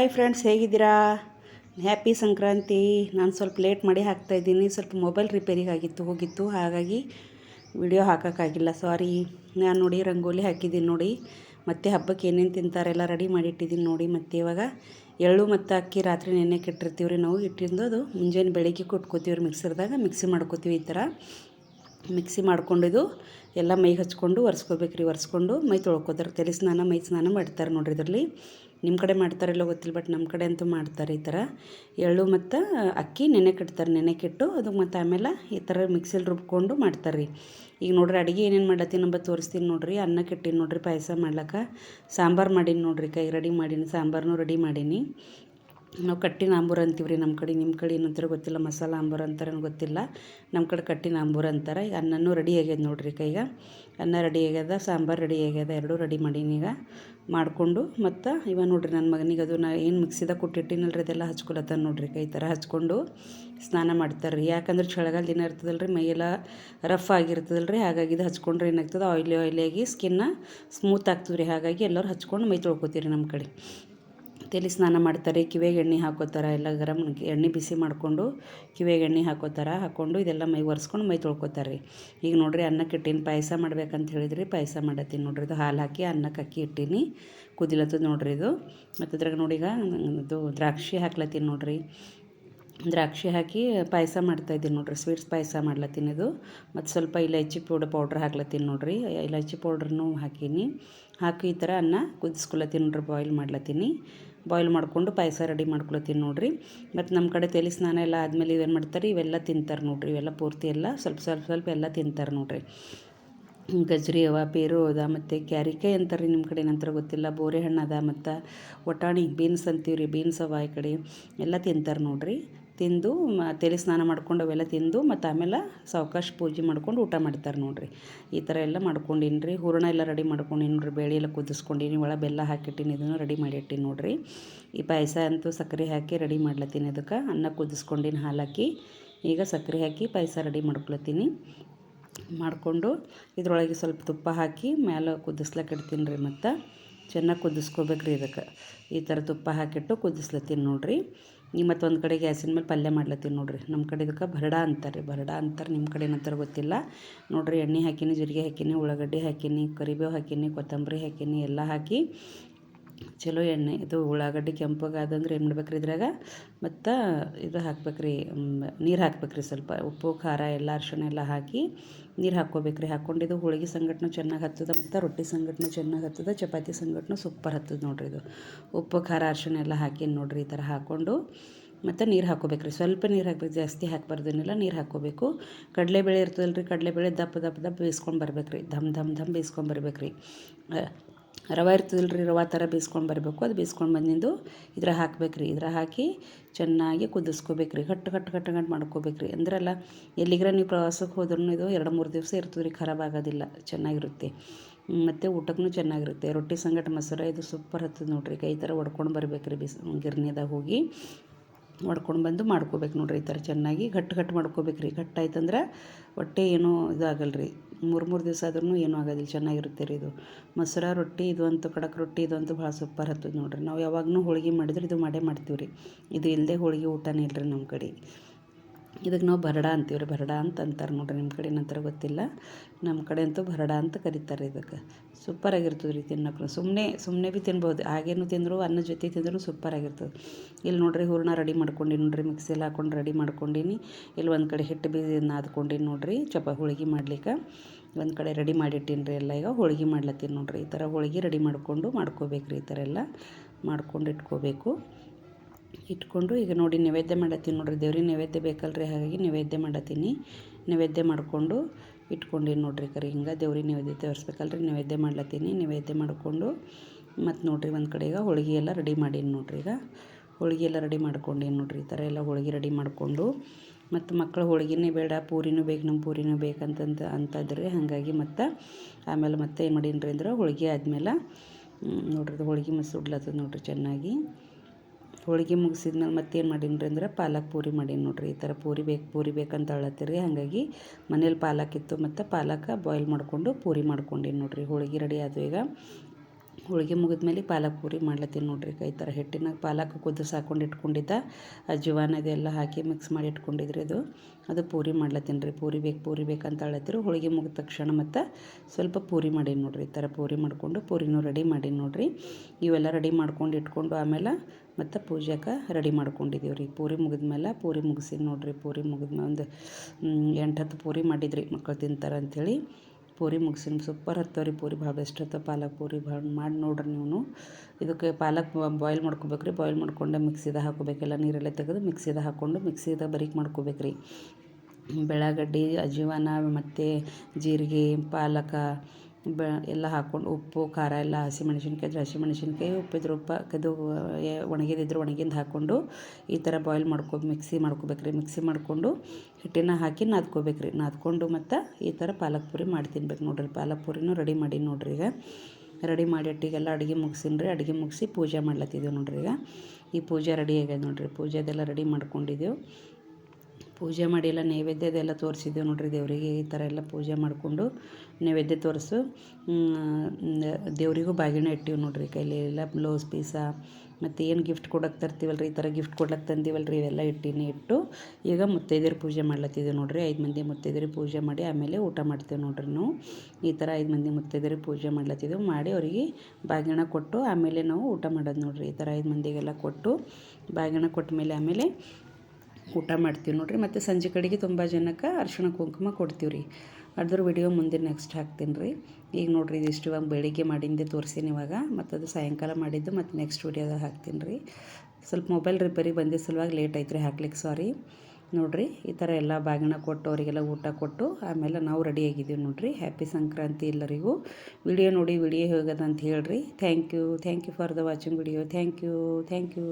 Hi friends ಹೇಗಿದ್ದೀರಾ? Happy Sankranti. ನಾನು ಸ್ವಲ್ಪ ಲೇಟ್ ಮಾಡಿ ಹಾಕ್ತಾಯಿದ್ದೀನಿ ಸ್ವಲ್ಪ ಮೊಬೈಲ್ ರಿಪೇರಿಗೆ ಆಗಿತ್ತು, ಹೋಗಿತ್ತು. ಹಾಗಾಗಿ ವಿಡಿಯೋ ಹಾಕೋಕ್ಕಾಗಿಲ್ಲ. ಸಾರಿ ನಾನು ನೋಡಿ ರಂಗೋಲಿ ಹಾಕಿದ್ದೀನಿ ನೋಡಿ. ಮತ್ತು ಹಬ್ಬಕ್ಕೆ ಏನೇನು ತಿಂತಾರೆಲ್ಲ ರೆಡಿ ಮಾಡಿಟ್ಟಿದ್ದೀನಿ ನೋಡಿ. ಮತ್ತು ಇವಾಗ ಎಳ್ಳು ಮತ್ತು ಅಕ್ಕಿ ರಾತ್ರಿ ನೆನೆ ಕೆಟ್ಟಿರ್ತೀವಿ ರೀ ನಾವು. ಇಟ್ಟಿಂದು ಅದು. ಮುಂಜಾನೆ ಬೆಳಿಗ್ಗೆ ಕೊಟ್ಕೋತೀವಿ ರೀ ಮಿಕ್ಸರ್ದಾಗ ಮಿಕ್ಸಿ ಮಾಡ್ಕೋತೀವಿ ಈ ಥರ. ಮಿಕ್ಸಿ ಮಾಡ್ಕೊಂಡಿದ್ದು. ಎಲ್ಲ ಮೈ ಹಚ್ಕೊಂಡು ಒರೆಸ್ಕೋಬೇಕು ರೀ, ಒರೆಸ್ಕೊಂಡು ಮೈ ತೊಳ್ಕೋತಾರೆ. ತಲೆ ಸ್ನಾನ, ಮೈ ಸ್ನಾನ ಮಾಡ್ತಾರೆ ನೋಡ್ರಿ ಇದರಲ್ಲಿ. ನಿಮ್ಮ ಕಡೆ ಮಾಡ್ತಾರಿಲ್ಲ ಗೊತ್ತಿಲ್ಲ, ಬಟ್ ನಮ್ಮ ಕಡೆ ಅಂತೂ ಮಾಡ್ತಾರೆ ಈ ಥರ. ಎಳ್ಳು ಮತ್ತು ಅಕ್ಕಿ ನೆನೆಕಿಡ್ತಾರೆ ನೆನೆಕಿಟ್ಟು ನೆನೆ ಕೆಟ್ಟು ಅದು ಮತ್ತು ಆಮೇಲೆ ಈ ಥರ ಮಿಕ್ಸಿಲಿ ರುಬ್ಕೊಂಡು ಮಾಡ್ತಾರೆ ರೀ. ಈಗ ನೋಡ್ರಿ ಅಡುಗೆ ಏನೇನು ಮಾಡ್ಲತ್ತೀನಿ ನಂಬ ತೋರಿಸ್ತೀನಿ ನೋಡ್ರಿ. ಅನ್ನ ಕೆಟ್ಟಿನಿ ನೋಡ್ರಿ, ಪಾಯಸ ಮಾಡ್ಲಕ್ಕ. ಸಾಂಬಾರು ಮಾಡೀನಿ ನೋಡ್ರಿ ಕೈ ರೆಡಿ ಮಾಡೀನಿ ಸಾಂಬಾರನ್ನೂ ರೆಡಿ ಮಾಡೀನಿ. ನಾವು ಕಟ್ಟಿನ ಅಂತೀವಿ ರೀ ನಮ್ಮ ಕಡೆ ನಿಮ್ಮ ಕಡೆ ಏನಂತಾರೆ ಗೊತ್ತಿಲ್ಲ, ಮಸಾಲ ಆಂಬೂರ ಅಂತಾರೇನು ಗೊತ್ತಿಲ್ಲ. ನಮ್ಮ ಕಡೆ ಕಟ್ಟಿನ ಆಂಬೂರ ಅಂತಾರೆ, ಈಗ ಅನ್ನನೂ ರೆಡಿ ಆಗ್ಯದ ನೋಡ್ರಿ ಕೈಗ ಅನ್ನ ರೆಡಿ ಆಗ್ಯದ, ಸಾಂಬಾರು ರೆಡಿ ಆಗ್ಯದ, ಎರಡೂ ರೆಡಿ ಮಾಡೀನಿ ಈಗ. ಮಾಡಿಕೊಂಡು ಮತ್ತು ಇವ ನೋಡ್ರಿ ನನ್ನ ಮಗನಿಗೆ ಅದು ನಾ ಏನು ಮಿಕ್ಸಿದಾಗ ಕೊಟ್ಟಿಟ್ಟಿನಲ್ರಿ ಅದೆಲ್ಲ ಹಚ್ಕೊಳತ್ತ ನೋಡ್ರಿ ಕೈ ಥರ ಹಚ್ಕೊಂಡು ಸ್ನಾನ ಮಾಡ್ತಾರೆ ರೀ ಯಾಕಂದ್ರೆ ಚಳಿಗಾಲ ದಿನ ಇರ್ತದಲ್ಲ ರೀ ಮೈಯೆಲ್ಲ ರಫ್ ಆಗಿರ್ತದಲ್ಲ ರೀ ಹಾಗಾಗಿ ಇದು ಹಚ್ಕೊಂಡ್ರೆ ಏನಾಗ್ತದೆ ಆಯ್ಲಿ ಆಯ್ಲಿಯಾಗಿ ಸ್ಕಿನ್ನ ಸ್ಮೂತ್ ಆಗ್ತದ್ರಿ. ಹಾಗಾಗಿ ಎಲ್ಲರೂ ಹಚ್ಕೊಂಡು ಮೈ ತೊಳ್ಕೊತೀರಿ ನಮ್ಮ ಕಡೆ. ತಲೆ ಸ್ನಾನ ಮಾಡ್ತಾರೆ ಕಿವಿಗೆ ಎಣ್ಣೆ ಹಾಕೋತಾರೆ ಎಲ್ಲ ಗರಂ ಎಣ್ಣೆ ಬಿಸಿ ಮಾಡಿಕೊಂಡು ಕಿವಿಗೆ ಎಣ್ಣೆ ಹಾಕೋತಾರೆ ಹಾಕ್ಕೊಂಡು ಇದೆಲ್ಲ ಮೈ ಒರೆಸ್ಕೊಂಡು ಮೈ ತೊಳ್ಕೊತಾರೆ. ಈಗ ನೋಡಿರಿ ಅನ್ನಕ್ಕೆ ಇಟ್ಟೀನಿ ಪಾಯಸ ಮಾಡ್ಬೇಕಂತ ಹೇಳಿದ್ರಿ ಪಾಯಸ ಮಾಡತ್ತೀನಿ ನೋಡ್ರಿ. ಇದು ಹಾಲು ಹಾಕಿ ಅನ್ನಕ್ಕೆ ಅಕ್ಕಿ ಇಟ್ಟೀನಿ ಕುದಿಲತ್ತದ ನೋಡ್ರಿ ಇದು. ಮತ್ತು ಅದ್ರಾಗ ನೋಡಿ ಈಗ ಇದು ದ್ರಾಕ್ಷಿ ಹಾಕ್ಲತ್ತೀನಿ ನೋಡ್ರಿ. ದ್ರಾಕ್ಷಿ ಹಾಕಿ ಪಾಯಸ ಮಾಡ್ತಾ ಇದ್ದೀನಿ ನೋಡ್ರಿ. ಸ್ವೀಟ್ಸ್ ಪಾಯಸ ಮಾಡ್ಲತ್ತೀನಿ ಇದು. ಮತ್ತು ಸ್ವಲ್ಪ ಇಲೈಚಿ ಪೌಡರ್ ಪೌಡ್ರ್ ಹಾಕ್ಲತ್ತೀನಿ ನೋಡ್ರಿ. ಇಲೈಚಿ ಪೌಡ್ರನ್ನೂ ಹಾಕೀನಿ. ಹಾಕಿ ಈ ಥರ ಅನ್ನ ಕುದಿಸ್ಕೊಳತ್ತೀನಿ ನೋಡ್ರಿ, ಬಾಯ್ಲ್ ಮಾಡ್ಲತ್ತೀನಿ. ಬಾಯ್ಲ್ ಮಾಡಿಕೊಂಡು ಪಾಯಸ ರೆಡಿ ಮಾಡ್ಕೊಳ್ತೀನಿ ನೋಡಿರಿ. ಮತ್ತು ನಮ್ಮ ಕಡೆ ತಲೆ ಸ್ನಾನ ಎಲ್ಲ ಆದಮೇಲೆ ಇವೇನು ಮಾಡ್ತಾರೆ, ಇವೆಲ್ಲ ತಿಂತಾರೆ ನೋಡಿರಿ, ಇವೆಲ್ಲ ಪೂರ್ತಿ ಎಲ್ಲ ಸ್ವಲ್ಪ ಸ್ವಲ್ಪ ಸ್ವಲ್ಪ ಎಲ್ಲ ತಿಂತಾರೆ ನೋಡಿರಿ. ಗಜ್ರಿ ಅವ, ಪೇರು ಅದ, ಮತ್ತು ಕ್ಯಾರಿಕಾಯಿ ಅಂತಾರೆ ನಿಮ್ಮ ಕಡೆ ನಂತರ ಗೊತ್ತಿಲ್ಲ, ಬೋರೆ ಹಣ್ಣು ಅದ ಮತ್ತು ಒಟಾಣಿ ಬೀನ್ಸ್ ಅಂತೀವಿ ರೀ ಬೀನ್ಸ್ ಅವ ಈ ಕಡೆ, ಎಲ್ಲ ತಿಂತಾರೆ ನೋಡಿರಿ. ತಿಂದು, ಮ, ತಲೆ ಸ್ನಾನ ಮಾಡ್ಕೊಂಡು ಅವೆಲ್ಲ ತಿಂದು, ಮತ್ತು ಆಮೇಲೆ ಸಾವಕಾಶ ಪೂಜೆ ಮಾಡ್ಕೊಂಡು ಊಟ ಮಾಡ್ತಾರೆ ನೋಡಿರಿ. ಈ ಥರ ಎಲ್ಲ ಮಾಡ್ಕೊಂಡಿನಿ ರೀ ಹೂರಣ ಎಲ್ಲ ರೆಡಿ ಮಾಡ್ಕೊಂಡಿನಿ ನೋಡಿರಿ ಬೇಳೆ ಎಲ್ಲ ಕುದಿಸ್ಕೊಂಡಿನಿ. ಒಳ ಬೆಲ್ಲ ಹಾಕಿಟ್ಟಿನಿ. ಇದನ್ನು ರೆಡಿ ಮಾಡಿಟ್ಟಿನಿ ನೋಡಿರಿ. ಈ ಪಾಯಸ ಅಂತೂ ಸಕ್ಕರೆ ಹಾಕಿ ರೆಡಿ ಮಾಡ್ಲತ್ತೀನಿ ಅದಕ್ಕೆ ಅನ್ನ ಕುದಿಸ್ಕೊಂಡಿನಿ ಹಾಲಾಕಿ ಈಗ ಸಕ್ಕರೆ ಹಾಕಿ ಪಾಯಸ ರೆಡಿ ಮಾಡ್ಕೊಳತ್ತೀನಿ ಮಾಡಿಕೊಂಡು ಇದರೊಳಗೆ ಸ್ವಲ್ಪ ತುಪ್ಪ ಹಾಕಿ ಮೇಲೆ ಕುದಿಸ್ಲಕ್ಕೆ ಇಡ್ತೀನಿ ರೀ ಮತ್ತು. ಚೆನ್ನಾಗಿ ಕುದಿಸ್ಕೋಬೇಕ್ರಿ ಇದಕ್ಕೆ. ಈ ಥರ ತುಪ್ಪ ಹಾಕಿಟ್ಟು ಕುದಿಸ್ಲತ್ತೀನಿ ನೋಡಿರಿ. ಈ ಮತ್ತು ಒಂದು ಕಡೆ ಗ್ಯಾಸಿನ ಮೇಲೆ ಪಲ್ಯ ಮಾಡ್ಲತ್ತೀನಿ ನೋಡಿರಿ. ನಮ್ಮ ಕಡೆ ಇದಕ್ಕೆ ಬರಡ ಅಂತಾರೆ ಬರಡ ಅಂತಾರೆ ನಿಮ್ಮ ಕಡೆ ಏನಂತಾರೆ ಗೊತ್ತಿಲ್ಲ. ನೋಡಿರಿ ಎಣ್ಣೆ ಹಾಕಿನಿ, ಜೀರಿಗೆ ಹಾಕಿನಿ, ಉಳ್ಳಾಗಡ್ಡಿ ಹಾಕಿನಿ, ಕರಿಬೇವು ಹಾಕಿನಿ, ಕೊತ್ತಂಬರಿ ಹಾಕಿನಿ, ಎಲ್ಲ ಹಾಕಿ ಚಲೋ ಎಣ್ಣೆ. ಇದು ಉಳ್ಳಾಗಡ್ಡಿ ಕೆಂಪಗಾದಂದ್ರೆ ಏನು ಮಾಡ್ಬೇಕು ರೀ ಇದ್ರಾಗ? ಮತ್ತು ಇದು ಹಾಕ್ಬೇಕು ರೀ ನೀರು ಹಾಕ್ಬೇಕು ರೀ ಸ್ವಲ್ಪ. ಉಪ್ಪು, ಖಾರ ಎಲ್ಲ, ಅರ್ಶಿಣ ಎಲ್ಲ ಹಾಕಿ ನೀರು ಹಾಕ್ಕೋಬೇಕ್ರಿ. ಇದು ಹೋಳಿಗೆ ಸಂಘಟನ ಚೆನ್ನಾಗಿ ಹತ್ತದ ಮತ್ತು ರೊಟ್ಟಿ ಸಂಘಟನ ಚೆನ್ನಾಗಿ ಹತ್ತದ, ಚಪಾತಿ ಸಂಘಟನ ಸೂಪರ್ ಹತ್ತದ ನೋಡ್ರಿ ಇದು. ಉಪ್ಪು, ಖಾರ, ಅರ್ಶಿಣ ಎಲ್ಲ ಹಾಕಿ ನೋಡಿರಿ ಈ ಥರ ಹಾಕ್ಕೊಂಡು ಮತ್ತು ನೀರು ಹಾಕ್ಕೋಬೇಕ್ರಿ. ಸ್ವಲ್ಪ ನೀರು ಹಾಕ್ಬೇಕು, ಜಾಸ್ತಿ ಹಾಕ್ಬಾರ್ದನ್ನೆಲ್ಲ ನೀರು ಹಾಕ್ಕೋಬೇಕು. ಕಡಲೆಬೇಳೆ ಇರ್ತದಲ್ಲ ರೀ ಕಡಲೆಬೇಳೆ ದಪ್ಪ ದಪ್ಪ ದಪ್ಪ ಬೇಯಿಸ್ಕೊಂಡು ಬರ್ಬೇಕು ರೀ ಧಮ್ ಧಮ್ ಧಮ್ ಬೇಯಿಸ್ಕೊಂಡು ಬರ್ಬೇಕು ರೀ ರವೆ ಇರ್ತದಲ್ಲ ರೀ ರವೆ ಥರ ಬೇಯಿಸ್ಕೊಂಡು ಬರಬೇಕು. ಅದು ಬೇಯಿಸ್ಕೊಂಡು ಬಂದಿದ್ದು ಇದ್ರ ಹಾಕ್ಬೇಕು ರೀ ಇದ್ರ ಹಾಕಿ ಚೆನ್ನಾಗಿ ಕುದಿಸ್ಕೋಬೇಕು ರೀ ಗಟ್ಟು ಗಟ್ಟು ಗಟ್ಟು ಗಂಟು ಮಾಡ್ಕೋಬೇಕು ರೀ ಅಂದ್ರಲ್ಲ, ಎಲ್ಲಿಗ್ರ ನೀವು ಪ್ರವಾಸಕ್ಕೆ ಹೋದ್ರೂ ಇದು ಎರಡು, ಮೂರು ದಿವಸ ಇರ್ತದೆ ರೀ ಖರಾಬ್ ಆಗೋದಿಲ್ಲ. ಚೆನ್ನಾಗಿರುತ್ತೆ. ಮತ್ತು ಊಟಕ್ಕೂ ಚೆನ್ನಾಗಿರುತ್ತೆ. ರೊಟ್ಟಿ ಸಂಗಟ, ಮೊಸರು ಇದು ಸೂಪರ್ ಹತ್ತದ ನೋಡ್ರಿ. ಕೈ ಥರ ಹೊಡ್ಕೊಂಡು ಬರ್ಬೇಕು ರೀ ಬಿಸ್, ಗಿರ್ನಿದಾಗ ಹೋಗಿ ಹೊಡ್ಕೊಂಡು ಬಂದು ಮಾಡ್ಕೋಬೇಕು ನೋಡಿರಿ ಈ ಥರ ಚೆನ್ನಾಗಿ. ಗಟ್ಟು ಗಟ್ಟು ಮಾಡ್ಕೋಬೇಕು ರೀ ಗಟ್ಟಾಯ್ತಂದ್ರೆ ಹೊಟ್ಟೆ ಏನೂ ಇದಾಗಲ್ಲ ರೀ ಮೂರು ಮೂರು ದಿವಸ ಆದ್ರೂ ಏನೂ ಆಗೋದಿಲ್ಲ, ಚೆನ್ನಾಗಿರುತ್ತೆ ರೀ ಇದು. ಮೊಸರ ರೊಟ್ಟಿ ಇದು ಅಂತೂ, ಕಡಕ್ ರೊಟ್ಟಿ ಇದು ಅಂತೂ ಭಾಳ ಸೂಪರ್ ಹತ್ತದ ನೋಡ್ರಿ. ನಾವು ಯಾವಾಗಲೂ ಹೋಳಿಗೆ ಮಾಡಿದ್ರೆ ಇದು ಮಾಡೇ ಮಾಡ್ತೀವಿ ರೀ ಇದು ಇಲ್ಲದೆ ಹೋಳಿಗೆ ಊಟನೇ ಇಲ್ಲ ರೀ ನಮ್ಮ ಕಡೆ. ಇದಕ್ಕೆ ನಾವು ಬರಡ ಅಂತೀವಿ ರೀ ಭರಡ ಅಂತ ಅಂತಾರೆ ನೋಡ್ರಿ, ನಿಮ್ಮ ಕಡೆ ನಂತರ ಗೊತ್ತಿಲ್ಲ. ನಮ್ಮ ಕಡೆ ಅಂತೂ ಬರಡ ಅಂತ ಕರೀತಾರೆ ಇದಕ್ಕೆ. ಸೂಪರ್ ಆಗಿರ್ತದೆ ರೀ ತಿನ್ನಕ್ಕೆ. ಸುಮ್ಮನೆ ಸುಮ್ಮನೆ ಭೀ ತಿನ್ಬೋದು. ಹಾಗೇನು ತಿಂದರು ಅನ್ನ ಜೊತೆ ತಿಂದರೂ ಸೂಪರ್ ಆಗಿರ್ತದೆ. ಇಲ್ಲಿ ನೋಡ್ರಿ ಹೂರಣ ರೆಡಿ ಮಾಡ್ಕೊಂಡಿನಿ ನೋಡ್ರಿ ಮಿಕ್ಸಿಯಲ್ಲಿ ಹಾಕೊಂಡು ರೆಡಿ ಮಾಡ್ಕೊಂಡಿನಿ. ಇಲ್ಲಿ ಒಂದು ಕಡೆ ಹಿಟ್ಟು ಬೀಜ ನಾದ್ಕೊಂಡಿನಿ ನೋಡಿರಿ, ಚಪ ಹೋಳಿಗೆ ಮಾಡ್ಲಿಕ್ಕೆ. ಒಂದು ಕಡೆ ರೆಡಿ ಮಾಡಿಟ್ಟೀನಿ ರೀ ಎಲ್ಲ. ಈಗ ಹೋಳಿಗೆ ಮಾಡ್ಲತ್ತೀನಿ ನೋಡಿರಿ. ಈ ಥರ ಹೋಳಿಗೆ ರೆಡಿ ಮಾಡಿಕೊಂಡು ಮಾಡ್ಕೋಬೇಕು ರೀ ಈ ಥರ ಎಲ್ಲ. ಮಾಡ್ಕೊಂಡು ಇಟ್ಕೋಬೇಕು. ಇಟ್ಕೊಂಡು ಈಗ ನೋಡಿ ನೈವೇದ್ಯ ಮಾಡತ್ತೀನಿ ನೋಡ್ರಿ. ದೇವ್ರಿಗೆ ನೈವೇದ್ಯ ಬೇಕಲ್ರಿ, ಹಾಗಾಗಿ ನೈವೇದ್ಯ ಮಾಡತ್ತೀನಿ. ನೈವೇದ್ಯ ಮಾಡಿಕೊಂಡು ಇಟ್ಕೊಂಡೀನಿ ನೋಡ್ರಿ ಕರಿ. ಹಿಂಗೆ ದೇವ್ರಿಗೆ ನೈವೇದ್ಯ ತೋರಿಸ್ಬೇಕಲ್ರಿ. ನೈವೇದ್ಯ ಮಾಡ್ಲತ್ತೀನಿ. ನೈವೇದ್ಯ ಮಾಡಿಕೊಂಡು ಮತ್ತು ನೋಡ್ರಿ ಒಂದು ಕಡೆ ಈಗ ಹೋಳಿಗೆ ಎಲ್ಲ ರೆಡಿ ಮಾಡೀನಿ ನೋಡ್ರಿ ಈಗ. ಹೋಳಿಗೆ ಎಲ್ಲ ರೆಡಿ ಮಾಡ್ಕೊಂಡೀನಿ ನೋಡ್ರಿ ಈ ಥರ ಎಲ್ಲ ಹೋಳಿಗೆ ರೆಡಿ ಮಾಡಿಕೊಂಡು. ಮತ್ತು ಮಕ್ಕಳು ಹೋಳಿಗೆನೇ ಬೇಡ, ಪೂರಿನೂ ಬೇಕು ನಮ್ಮ ಪೂರಿನೂ ಬೇಕಂತಂತ ಅಂತಂದ್ರೆ ಹಾಗಾಗಿ ಮತ್ತು ಆಮೇಲೆ ಮತ್ತೆ ಏನು ಮಾಡೀನಿ ರೀ ಅಂದ್ರೆ ಹೋಳಿಗೆ ಆದಮೇಲೆ ನೋಡ್ರಿ ಹೋಳಿಗೆ ಮತ್ತು ಸುಡ್ಲತ್ತದ ನೋಡ್ರಿ ಚೆನ್ನಾಗಿ. ಹೋಳಿಗೆ ಮುಗಿಸಿದ್ಮೇಲೆ ಮತ್ತೇನು ಮಾಡೀನಿ ರೀ ಅಂದ್ರೆ ಪಾಲಕ್ ಪೂರಿ ಮಾಡೀನಿ ನೋಡಿರಿ. ಈ ಥರ ಪೂರಿ ಬೇಕು, ಪೂರಿ ಬೇಕಂತ ಹೇಳತ್ತೀರಿ. ಹಾಗಾಗಿ ಮನೇಲಿ ಪಾಲಕ್ ಇತ್ತು ಮತ್ತು ಪಾಲಕ ಬಾಯ್ಲ್ ಮಾಡಿಕೊಂಡು ಪೂರಿ ಮಾಡ್ಕೊಂಡೀನಿ ನೋಡಿರಿ. ಹೋಳಿಗೆ ರೆಡಿ ಆದವು ಈಗ. ಹೋಳಿಗೆ ಮುಗಿದ್ಮೇಲೆ ಪಾಲಕ್ ಪೂರಿ ಮಾಡ್ಲತ್ತೀನಿ ನೋಡ್ರಿ ಈ ಥರ ಹಿಟ್ಟಿನಾಗ ಪಾಲಕ್ ಕುದಿಸಿ ಹಾಕೊಂಡು ಇಟ್ಕೊಂಡಿದ್ದ. ಅಜ್ವಾನ ಇದೆಲ್ಲ ಹಾಕಿ ಮಿಕ್ಸ್ ಮಾಡಿ ಇಟ್ಕೊಂಡಿದ್ರಿ ಅದು. ಅದು ಪೂರಿ ಮಾಡ್ಲತ್ತೀನಿ ರೀ. ಪೂರಿ ಬೇಕು, ಪೂರಿ ಬೇಕಂತ ಹೇಳತ್ತಿರು ಹೋಳಿಗೆ ಮುಗಿದ ತಕ್ಷಣ ಮತ್ತು ಸ್ವಲ್ಪ ಪೂರಿ ಮಾಡೀನಿ ನೋಡ್ರಿ. ಈ ಥರ ಪೂರಿ ಮಾಡಿಕೊಂಡು ಪೂರಿನೂ ರೆಡಿ ಮಾಡೀನಿ ನೋಡ್ರಿ. ಇವೆಲ್ಲ ರೆಡಿ ಮಾಡ್ಕೊಂಡು ಇಟ್ಕೊಂಡು ಆಮೇಲೆ ಮತ್ತು ಪೂಜೆಗೆ ರೆಡಿ ಮಾಡ್ಕೊಂಡಿದ್ದೀವಿ ರೀ ಪೂರಿ ಮುಗಿದ್ಮೇಲೆ ಪೂರಿ ಮುಗಿಸಿ ನೋಡ್ರಿ. ಪೂರಿ ಮುಗಿದ್ಮೇಲೆ ಒಂದು ಎಂಟು, ಹತ್ತು ಪೂರಿ ಮಾಡಿದ್ರಿ ಮಕ್ಕಳು ತಿಂತಾರೆ ಅಂಥೇಳಿ ಪೂರಿ ಮುಗಿಸಿನ. ಸೂಪರ್ ಹತ್ತವ್ರಿ ಪೂರಿ, ಭಾಳ ಬೆಸ್ಟ್ ಹತ್ತ ಪಾಲಕ್ ಪೂರಿ. ಭಾಳ ಮಾಡಿ ನೋಡ್ರಿ ನೀವು ಇದಕ್ಕೆ ಪಾಲಕ್ ಬಾಯ್ಲ್ ಮಾಡ್ಕೋಬೇಕು ರೀ ಬಾಯ್ಲ್ ಮಾಡ್ಕೊಂಡು ಮಿಕ್ಸಿದಾಗ ಹಾಕೋಬೇಕೆಲ್ಲ ನೀರೆಲ್ಲ ತೆಗೆದು ಮಿಕ್ಸಿದಾಗ ಹಾಕ್ಕೊಂಡು ಮಿಕ್ಸಿದಾಗ ಬರೀಕ್ ಮಾಡ್ಕೋಬೇಕು ರೀ ಬೆಳಗಡ್ಡಿ ಅಜ್ವಾನ ಮತ್ತು ಜೀರಿಗೆ, ಪಾಲಕ ಬೆ ಎಲ್ಲ ಹಾಕ್ಕೊಂಡು ಉಪ್ಪು, ಖಾರ ಎಲ್ಲ ಹಸಿ ಹಸಿಮೆಣ್ಸಿನ್ಕಾಯಿ ಇದ್ರೆ ಹಸಿಮೆಣ್ಸಿನ್ಕಾಯಿ ಉಪ್ಪಿದ್ರೆ ಉಪ್ಪು ಇದು ಒಣಗಿದಿದ್ರೆ ಒಣಗಿಂದು ಹಾಕ್ಕೊಂಡು ಈ ಥರ ಬಾಯ್ಲ್ ಮಾಡ್ಕೊ ಮಿಕ್ಸಿ ಮಾಡ್ಕೋಬೇಕ್ರಿ ಮಿಕ್ಸಿ ಮಾಡಿಕೊಂಡು ಹಿಟ್ಟಿನ ಹಾಕಿ ನಾದ್ಕೋಬೇಕು ರೀ. ನಾದ್ಕೊಂಡು ಮತ್ತು ಈ ಥರ ಪಾಲಕ್ ಪೂರಿ ಮಾಡಿ ತಿನ್ಬೇಕು ನೋಡ್ರಿ. ಪಾಲಕ್ ಪೂರಿನೂ ರೆಡಿ ಮಾಡಿ ನೋಡ್ರಿ ಈಗ. ರೆಡಿ ಮಾಡಿ ಅಟ್ಟಿಗೆಲ್ಲ ಅಡುಗೆ ಮುಗಿಸಿನ್ರಿ ಅಡುಗೆ ಮುಗಿಸಿ ಪೂಜೆ ಮಾಡ್ಲತ್ತಿದ್ದೀವಿ ನೋಡ್ರಿ ಈಗ. ಈ ಪೂಜೆ ರೆಡಿ ಆಗ್ಯದ ನೋಡ್ರಿ. ಪೂಜೆದೆಲ್ಲ ರೆಡಿ ಮಾಡ್ಕೊಂಡಿದ್ದೆವು ಪೂಜೆ ಮಾಡಿ ಎಲ್ಲ ನೈವೇದ್ಯದೆಲ್ಲ ತೋರಿಸಿದ್ದೆವು ನೋಡ್ರಿ ದೇವರಿಗೆ, ಈ ಥರ ಎಲ್ಲ ಪೂಜೆ ಮಾಡಿಕೊಂಡು ನೈವೇದ್ಯ ತೋರಿಸು. ದೇವರಿಗೂ ಬಾಗಿನ ಇಟ್ಟಿವಿ ನೋಡ್ರಿ, ಕೈಲಿ ಎಲ್ಲ ಬ್ಲೌಸ್ ಪೀಸ, ಮತ್ತು ಏನು ಗಿಫ್ಟ್ ಕೊಡಕ್ಕೆ ರೀ ಈ ಥರ ಗಿಫ್ಟ್ ಕೊಡ್ಲಕ್ಕೆ ತಂದೀವಲ್ರಿ, ಇವೆಲ್ಲ ಇಟ್ಟಿನಿ, ಇಟ್ಟು ಈಗ ಮುತ್ತೈದೆಯರು ಪೂಜೆ ಮಾಡ್ಲತ್ತಿದ್ದೀವಿ ನೋಡ್ರಿ, ಐದು ಮಂದಿ ಮುತ್ತೈದೆಯರಿಗೆ ಪೂಜೆ ಮಾಡಿ ಆಮೇಲೆ ಊಟ ಮಾಡ್ತೀವಿ ನೋಡ್ರಿ ನಾವು. ಈ ಥರ ಐದು ಮಂದಿ ಮುತ್ತೈದೆಯರಿಗೆ ಪೂಜೆ ಮಾಡ್ಲತ್ತಿದ್ದೆವು ಮಾಡಿ ಅವರಿಗೆ ಬಾಗಿಣ ಕೊಟ್ಟು ಆಮೇಲೆ ನಾವು ಊಟ ಮಾಡೋದು ನೋಡ್ರಿ, ಈ ಥರ ಐದು ಮಂದಿಗೆಲ್ಲ ಕೊಟ್ಟು ಬಾಗಿಣ ಕೊಟ್ಟ ಮೇಲೆ ಆಮೇಲೆ ಊಟ ಮಾಡ್ತೀವಿ ನೋಡ್ರಿ. ಮತ್ತು ಸಂಜೆ ಕಡೆಗೆ ತುಂಬ ಜನಕ್ಕೆ ಅರ್ಶಿಣ ಕುಂಕುಮ ಕೊಡ್ತೀವಿ ರೀ ಅದ್ರ ವಿಡಿಯೋ ಮುಂದೆ ನೆಕ್ಸ್ಟ್ ಹಾಕ್ತೀನಿ ರೀ. ಈಗ ನೋಡ್ರಿ ಇದಿಷ್ಟು ಇವಾಗ ಬೆಳಿಗ್ಗೆ ಮಾಡಿಂದೆ ತೋರಿಸ್ತೀನಿ ಇವಾಗ. ಮತ್ತು ಅದು ಸಾಯಂಕಾಲ ಮಾಡಿದ್ದು ಮತ್ತು ನೆಕ್ಸ್ಟ್ ವಿಡಿಯೋದಾಗ ಹಾಕ್ತೀನಿ ರೀ. ಸ್ವಲ್ಪ ಮೊಬೈಲ್ ರಿಪೇರಿ ಬಂದಿದ್ದ ಸಲುವಾಗಿ ಲೇಟ್ ಐತ್ರಿ ರೀ ಹಾಕ್ಲಿಕ್ಕೆ ಸಾರಿ ನೋಡಿರಿ, ಈ ಥರ ಎಲ್ಲ ಬಾಗಿನ ಕೊಟ್ಟು ಅವರಿಗೆಲ್ಲ ಊಟ ಕೊಟ್ಟು ಆಮೇಲೆ ನಾವು ರೆಡಿಯಾಗಿದ್ದೀವಿ ನೋಡಿರಿ. ಹ್ಯಾಪಿ ಸಂಕ್ರಾಂತಿ ಎಲ್ಲರಿಗೂ. ವಿಡಿಯೋ ನೋಡಿ ವಿಡಿಯೋ ಹೋಗೋದಂತ ಹೇಳ್ರಿ. Thank you thank you for the watching video thank you thank you